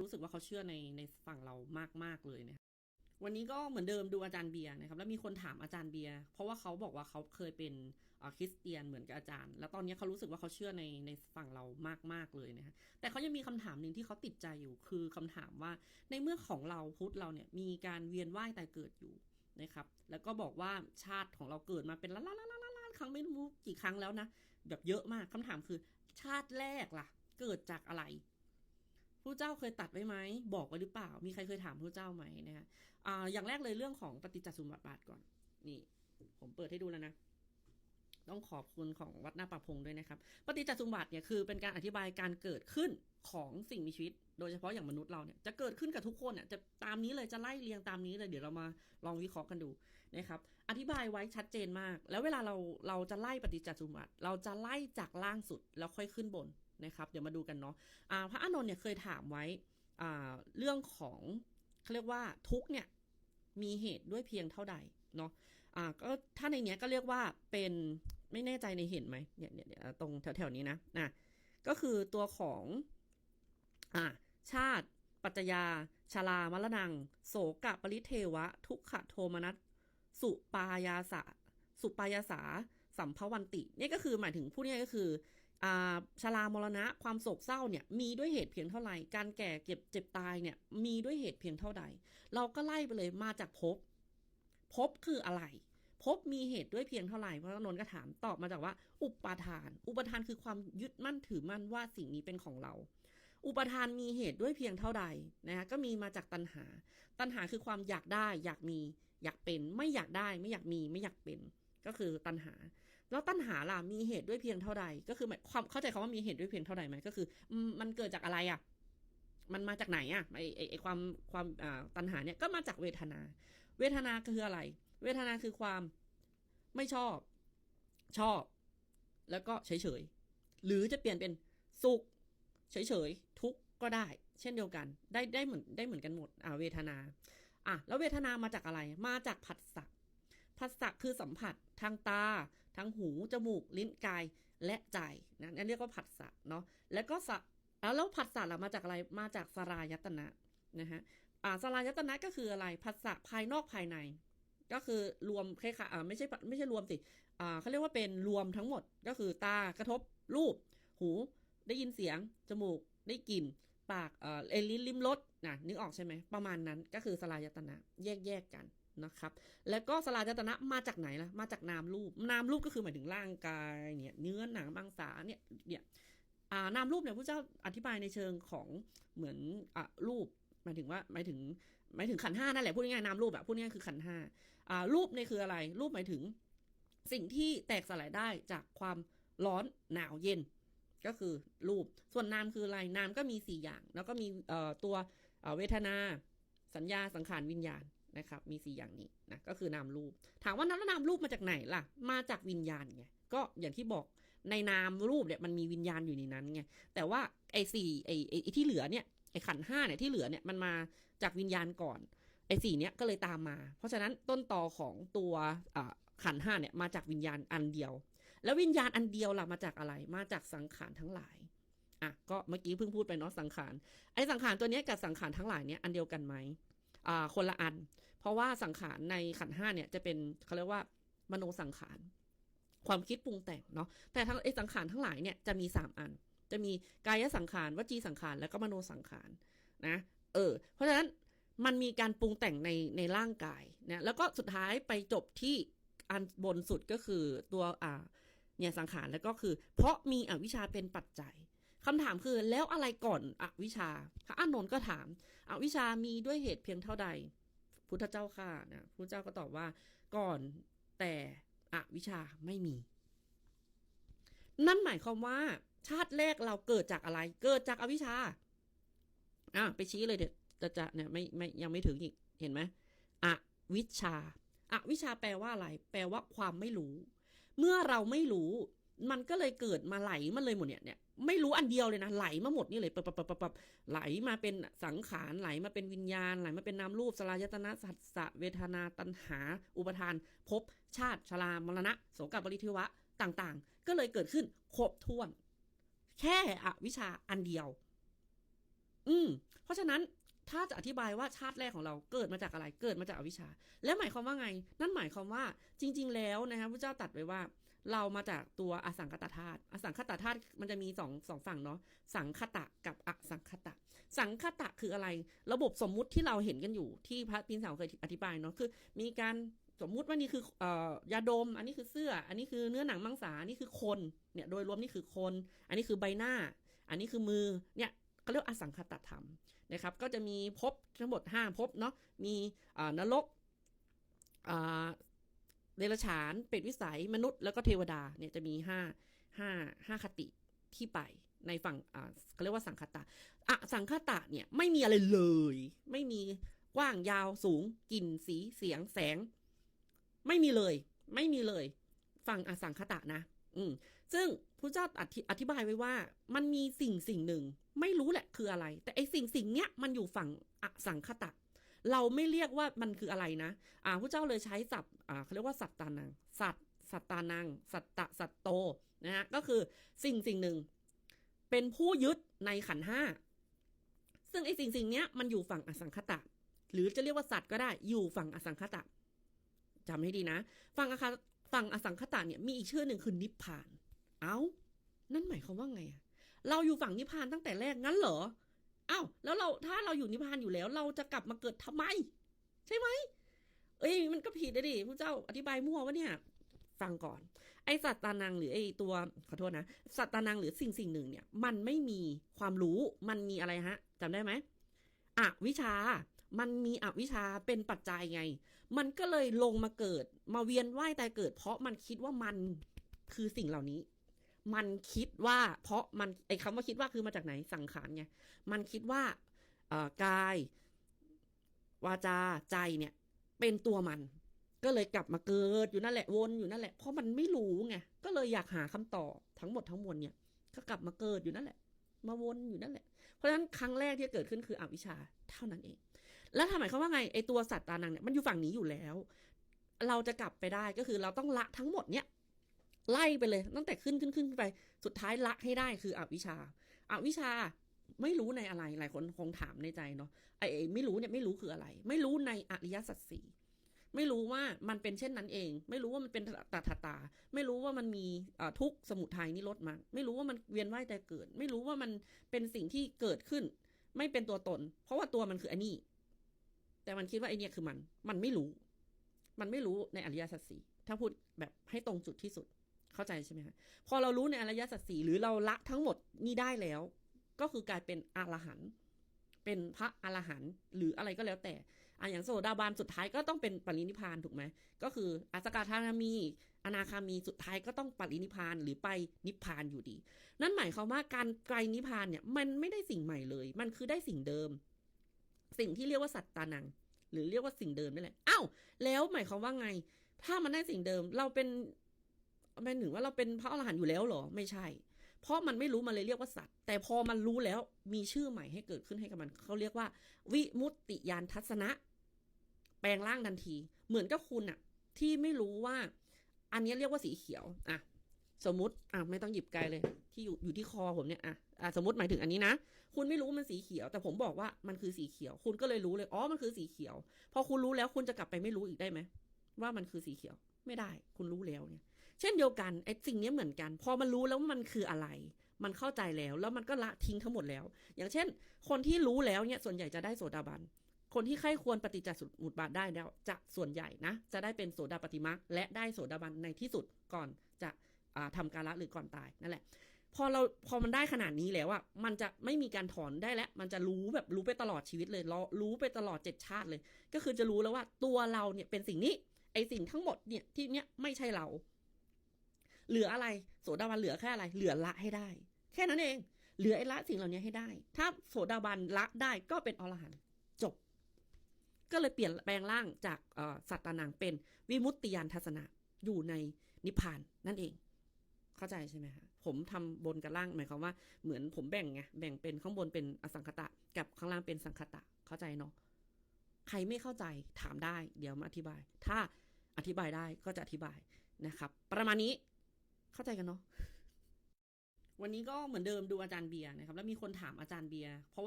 รู้สึกว่าเขาเชื่อในในฝั่งเรามาก ๆ เลยนะวันนี้ก็เหมือนเดิมดูอาจารย์เบียร์นะครับ แล้วมีคนถามอาจารย์เบียร์เพราะว่าเขาบอกว่าเขาเคยเป็นคริสเตียนเหมือนกับอาจารย์ แล้วตอนนี้เขารู้สึกว่าเขาเชื่อในในฝั่งเรามาก ๆ เลยนะฮะแต่เขายังมีคำถามหนึ่งที่เขาติดใจอยู่คือคำถามว่าในเมื่อของเราพุทธเราเนี่ยมีการเวียนว่ายแต่เกิดอยู่นะครับ แล้วก็บอกว่าชาติของเราเกิดมาเป็นล้านล้านล้านล้านล้านครั้งไม่รู้กี่ครั้งแล้วนะแบบเยอะมากคำถามคือชาติแรกล่ะ เกิดจากอะไร ผู้เจ้าเคยตัดไว้ไหม บอกไว้หรือเปล่า มีใครเคยถามผู้เจ้าไหมนะฮะอ่าอย่างแรกเลยเรื่องของปฏิจจสมบัติก่อน นี่ ผมเปิดให้ดูแล้วนะต้องขอบคุณของวัดหน้าป่าพงด้วยนะครับ ปฏิจจสมบัติเนี่ยคือเป็นการอธิบายการเกิดขึ้นของสิ่งมีชีวิต โดยเฉพาะอย่างมนุษย์เราเนี่ยจะเกิดขึ้นกับทุกคนเนี่ยจะตามนี้เลยจะไล่เรียงตามนี้เลยเดี๋ยวเรามาลองวิเคราะห์กันดูนะครับ อธิบายไว้ชัดเจนมาก แล้วเวลาเราเราจะไล่ปฏิจจสมบัติเราจะไล่จากล่างสุดแล้วค่อยขึ้นบนนะครับ เดี๋ยวมาดูกันเนาะอ่าพระอานนท์เนี่ยเคยถามไว้เรื่องของเขาเรียกว่าทุกเนี่ยมีเหตุด้วยเพียงเท่าใดเนาะก็ถ้าในเนี้ยก็เรียกว่าเป็นไม่แน่ใจในเห็นไหมเนี่ยเนี่ยตรงแถวๆนี้นะนะ ก็คือตัวของอ่าชาติ ปัจจยาชาลามรณัง โสกะปริเทวะ ทุกขโทมนัส สุปายาสะสุปายาสาสัมภวันติเนี่ยก็คือหมายถึงผู้นี้ก็คืออ่าชรามรณะความโศกเศร้าเนี่ยมีด้วยเหตุเพียงเท่าไหร่ การแก่เก็บเจ็บตายเนี่ยมีด้วยเหตุเพียงเท่าใด เราก็ไล่ไปเลยมาจากภพภพคืออะไรภพมีเหตุด้วยเพียงเท่าไหร่พระนนท์ก็ถามตอบมาจากว่า อุปาทาน อุปทานคือความยึดมั่นถือมั่นว่าสิ่งนี้เป็นของเรา อุปทานมีเหตุด้วยเพียงเท่าใดนะคะก็มีมาจากตัณหา ตัณหาคือความอยากได้อยากมี อยากเป็นไม่อยากได้ไม่อยากมีไม่อยากเป็น ก็คือตัณหา แล้วตัณหาล่ะมีเหตุด้วยเพียงเท่าใด ก็คือหมายความเข้าใจคำว่ามีเหตุด้วยเพียงเท่าใดไหมก็คือมันเกิดจากอะไรอะ มันมาจากไหนอะไอไอไอความความอ่าตัณหาเนี่ยก็มาจากเวทนา เวทนาคืออะไร เวทนาคือความไม่ชอบ ชอบ แล้วก็เฉยๆหรือจะเปลี่ยนเป็นสุขเฉยๆทุกก็ได้ เช่นเดียวกัน ได้ได้เหมือนได้เหมือนกันหมดอ่าเวทนา อะแล้วเวทนามาจากอะไร มาจากผัสสะผัสสะคือสัมผัสทางตา ทางหู จมูก ลิ้นกายและใจนะนั่นเรียกว่าผัสสะเนาะแล้วก็สะแล้วผัสสะล่ะมาจากอะไรมาจากสรายตนะนะฮะอ่าสลายตนะก็คืออะไรผัสสะภายนอกภายใน ก็คือรวมคล้ายๆอ่าไม่ใช่ไม่ใช่รวมสิอ่าเขาเรียกว่าเป็นรวมทั้งหมดก็คือตากระทบรูป หู ได้ยินเสียง จมูก ได้กลิ่น ปากเอ่อลิ้นลิ้มรส นะนึกออกใช่ไหมประมาณนั้นก็คือสลายตนะแยกแยกกันนะครับ แล้วก็สลายตนะมาจากไหนล่ะมาจากนามรูปนามรูปก็คือหมายถึงร่างกายเนี่ยเนื้อหนังบางสาเนี่ยเนี่ยนามรูปเนี่ยพระเจ้าอธิบายในเชิงของเหมือนอรูปหมายถึงว่าหมายถึงหมายถึงขันห้านั่นแหละพูดง่ายๆนามรูปอะพูดง่ายคือขันห้าอ่ารูปเนี่ยคืออะไร รูปหมายถึงสิ่งที่แตกสลายได้จากความร้อนหนาวเย็นก็คือรูป ส่วนนามคืออะไร นามก็มีสี่อย่าง แล้วก็มีตัว เวทนา สัญญาสังขารวิญญาณนะครับ มีสี่อย่างนี้นะก็คือนามรูป ถามว่าน้ำนามรูปมาจากไหนล่ะ มาจากวิญญาณไงก็อย่างที่บอกในนามรูปเนี่ยมันมีวิญญาณอยู่ในนั้นไงแต่ว่าไอ้สี่ไอ้ไอ้ที่เหลือเนี่ยไอ้ขันห้าเนี่ยที่เหลือเนี่ยมันมาจากวิญญาณก่อนไอ้สี่เนี้ยก็เลยตามมา เพราะฉะนั้นต้นตอของตัวขันห้าเนี่ยมาจากวิญญาณอันเดียว แล้ววิญญาณอันเดียวล่ะมาจากอะไร มาจากสังขารทั้งหลาย อะก็เมื่อกี้เพิ่งพูดไปเนาะสังขารไอ้สังขารตัวนี้กับสังขารทั้งหลายเนี่ยอันเดียวกันไหมอ่าคนละอัน เพราะว่าสังขารในขันห้าเนี่ยจะเป็นเขาเรียกว่ามโนสังขารความคิดปรุงแต่งเนาะแต่ทั้งไอ้สังขารทั้งหลายเนี่ยจะมีสามอัน จะมีกายสังขารวจีสังขารแล้วก็มโนสังขารนะ เออ เพราะฉะนั้นมันมีการปรุงแต่งในในร่างกายนะแล้วก็สุดท้ายไปจบที่อันบนสุดก็คือตัวอ่าเนี่ยสังขารแล้วก็คือ เพราะมีอวิชชาเป็นปัจจัย คำถามคือแล้วอะไรก่อนอวิชา พระอานนท์ก็ถามอวิชามีด้วยเหตุเพียงเท่าใด พุทธเจ้าค่ะนะพุทธเจ้าก็ตอบว่าก่อนแต่อวิชชาไม่มี นั่นหมายความว่าชาติแรกเราเกิดจากอะไร เกิดจากอวิชชา อะไปชี้เลยเดี๋ยวจะจะเนี่ยไม่ไม่ยังไม่ถึงอีก เห็นไหมอวิชชาอวิชชาแปลว่าอะไร แปลว่าความไม่รู้ เมื่อเราไม่รู้ มันก็เลยเกิดมาไหลมันเลยหมดเนี่ยเนี่ยไม่รู้อันเดียวเลยนะไหลมาหมดนี่เลยปับปับปับปับไหลมาเป็นสังขารไหลมาเป็นวิญญาณไหลมาเป็นนามรูปสลายตนะสัสสะเวทนาตัณหา อุปทานภพชาติชรามรณะโสกบริเทวะต่างๆ ก็เลยเกิดขึ้นครบถ้วน แค่อวิชาอันเดียว อืม เพราะฉะนั้นถ้าจะอธิบายว่าชาติแรกของเราเกิดมาจากอะไรเกิดมาจากอวิชชา แล้วหมายความว่าไง นั่นหมายความว่าจริง ๆ แล้วนะครับพระเจ้าตัดไว้ว่า เรามาจากตัวอสังคตธาตุอสังคตธาตุมันจะมีสองสองฝั่งเนาะสังคตะกับอสังคตะ สังคตะคืออะไร ระบบสมมุติที่เราเห็นกันอยู่ที่พระปีนเสาเคยอธิบายเนาะคือมีการสมมุติว่านี่คืออยาดม อันนี้คือเสื้อ อันนี้คือเนื้อหนังมังสาอันนี้คือคนเนี่ยโดยรวมนี่คือคน อันนี้คือใบหน้า อันนี้คือมือเนี่ยเขาเรียกอสังคตธรรมนะครับ ก็จะมีภพทั้งหมดห้าภพเนาะมีนรกอ่า เดรัจฉานเปรตวิสัยมนุษย์แล้วก็เทวดาเนี่ยจะมีห้าห้าห้าคติที่ไปในฝั่งอ่าเขาเรียกว่าสังคตะอะสังคตะเนี่ยไม่มีอะไรเลย ไม่มีกว้างยาวสูงกลิ่นสีเสียงแสง ไม่มีเลย ไม่มีเลย ฝั่งอสังคตะนะ อืมซึ่งพระเจ้าอธิอธิบายไว้ว่า มันมีสิ่งสิ่งหนึ่ง ไม่รู้แหละคืออะไร แต่ไอสิ่งสิ่งเนี้ยมันอยู่ฝั่งอสังคตะ เราไม่เรียกว่ามันคืออะไรนะ อ่าพระเจ้าเลยใช้ศัพท์อ่าเขาเรียกว่าสัตตานัง สัตสัตตานัง สัตตะสัตโตนะฮะก็คือสิ่งสิ่งหนึ่ง เป็นผู้ยึดในขันห้าซึ่งไอสิ่งสิ่งเนี้ยมันอยู่ฝั่งอสังคตะ หรือจะเรียกว่าสัตว์ก็ได้อยู่ฝั่งอสังคตะจำให้ดีนะฝั่งอคาฝั่งอสังคตะเนี่ยมีอีกชื่อหนึ่งคือนิพพาน เอ้า นั่นหมายความว่าไงอะเราอยู่ฝั่งนิพพานตั้งแต่แรกงั้นเหรอ อ้าวแล้วเราถ้าเราอยู่นิพพานอยู่แล้ว เราจะกลับมาเกิดทำไม ใช่ไหมเอ้ยมันก็ผิดเลยดิพระเจ้าอธิบายมั่ววะเนี่ยฟังก่อน ไอสัตตานังหรือไอตัวขอโทษนะสัตตานังหรือสิ่งสิ่งหนึ่งเนี่ย มันไม่มีความรู้มันมีอะไรฮะจำได้ไหมอวิชา มันมีอวิชชาเป็นปัจจัยไง มันก็เลยลงมาเกิด มาเวียนว่ายตายเกิด เพราะมันคิดว่ามันคือสิ่งเหล่านี้ มันคิดว่า เพราะมันไอ้คำว่าคิดว่าคือมาจากไหนสังขารไงมันคิดว่าเอ่อกาย วาจาใจเนี่ย เป็นตัวมัน ก็เลยกลับมาเกิดอยู่นั่นแหละวนอยู่นั่นแหละเพราะมันไม่รู้ไงก็เลยอยากหาคำตอบทั้งหมดทั้งมวลเนี่ย ก็กลับมาเกิดอยู่นั่นแหละ มาวนอยู่นั่นแหละ เพราะฉะนั้นครั้งแรกที่เกิดขึ้นคืออวิชชาเท่านั้นเอง แล้วทำหมายความว่าไงไอตัวสัตว์ตานังเนี่ยมันอยู่ฝั่งนี้อยู่แล้ว เราจะกลับไปได้ก็คือเราต้องละทั้งหมดเนี่ย ไล่ไปเลยตั้งแต่ขึ้นขึ้นขึ้นไป สุดท้ายละให้ได้คืออวิชชาอาวิชชาไม่รู้ในอะไรหลายคนคงถามในใจเนาะไอ้ไอ้ไม่รู้เนี่ยไม่รู้คืออะไร ไม่รู้ในอริยสัจสี่ไม่รู้ว่ามันเป็นเช่นนั้นเอง ไม่รู้ว่ามันเป็นตถาตา ไม่รู้ว่ามันมีทุกสมุทัยนิโรธมรรคไม่รู้ว่ามันเวียนว่ายแต่เกิด ไม่รู้ว่ามันเป็นสิ่งที่เกิดขึ้น ไม่เป็นตัวตน เพราะว่าตัวมันคืออันนี้ แต่มันคิดว่าไอเนี่ยคือมัน มันไม่รู้ มันไม่รู้ในอริยสัจสี่ถ้าพูดแบบให้ตรงจุดที่สุด เข้าใจใช่ไหมคะพอเรารู้ในอริยสัจสี่หรือเราละทั้งหมดนี้ได้แล้ว ก็คือกลายเป็นอรหันต์เป็นพระอรหันต์หรืออะไรก็แล้วแต่อะอย่างโสดาบันสุดท้ายก็ต้องเป็นปรินิพานถูกไหมก็คืออสกาธามี อนาคามีสุดท้ายก็ต้องปรินิพานหรือไปนิพานอยู่ดี นั่นหมายความว่าการไกลนิพานเนี่ยมันไม่ได้สิ่งใหม่เลย มันคือได้สิ่งเดิม สิ่งที่เรียกว่าสัตตานัง หรือเรียกว่าสิ่งเดิมนี่แหละอ้าวแล้วหมายความว่าไง ถ้ามันได้สิ่งเดิม เราเป็น มายถึงว่าเราเป็นพระอรหันต์อยู่แล้วเหรอไม่ใช่ เพราะมันไม่รู้มันเลยเรียกว่าสัตว์ แต่พอมันรู้แล้วมีชื่อใหม่ให้เกิดขึ้นให้กับมันเขาเรียกว่า วิมุตติยานทัศนะ แปลงร่างทันที เหมือนกับคุณอะที่ไม่รู้ว่า อันนี้เรียกว่าสีเขียวอะสมมติอะไม่ต้องหยิบไกลเลย ที่อยู่อยู่ที่คอผมเนี่ยอะอะสมมติหมายถึงอันนี้นะคุณไม่รู้มันสีเขียว แต่ผมบอกว่ามันคือสีเขียว คุณก็เลยรู้เลยอ๋อมันคือสีเขียว พอคุณรู้แล้วคุณจะกลับไปไม่รู้อีกได้ไหมว่ามันคือสีเขียว ไม่ได้ คุณรู้แล้วเนี่ย เช่นเดียวกันไอ้สิ่งนี้เหมือนกัน พอมันรู้แล้วว่ามันคืออะไร มันเข้าใจแล้วแล้วมันก็ละทิ้งทั้งหมดแล้ว อย่างเช่น คนที่รู้แล้วเนี่ยส่วนใหญ่จะได้โสดาบันคนที่ใครควรปฏิจจสมุปบาทได้แล้วจะส่วนใหญ่นะ จะได้เป็นโสดาปฏิมาและได้โสดาบันในที่สุดก่อนจะอ่าทำการละหรือก่อนตายนั่นแหละ พอเราพอมันได้ขนาดนี้แล้วอะมันจะไม่มีการถอนได้แล้ว มันจะรู้แบบรู้ไปตลอดชีวิตเลยรอรู้ไปตลอดเจ็ดชาติเลย ก็คือจะรู้แล้วว่าตัวเราเนี่ยเป็นสิ่งนี้ไอสิ่งทั้งหมดเนี่ยที่เนี้ยไม่ใช่เรา เหลืออะไรโสดาบันเหลือแค่อะไร เหลือละให้ได้ แค่นั้นเอง เหลือไอ้ละสิ่งเหล่านี้ให้ได้ ถ้าโสดาบันละได้ก็เป็นอรหันต์จบ ก็เลยเปลี่ยนแปลงร่างจากสัตตานังเป็นวิมุตติยานทัศนะอยู่ในนิพพานนั่นเอง เข้าใจใช่ไหมคะผมทำบนกับล่างหมายความว่าเหมือนผมแบ่งไงแบ่งเป็นข้างบนเป็นอสังคตะ กับข้างล่างเป็นสังคตะ เข้าใจเนาะใครไม่เข้าใจถามได้ เดี๋ยวมาอธิบาย ถ้าอธิบายได้ก็จะอธิบายนะครับ ประมาณนี้ เข้าใจกันเนาะวันนี้ก็เหมือนเดิมดูอาจารย์เบียร์นะครับ แล้วมีคนถามอาจารย์เบียร์เพราะว่า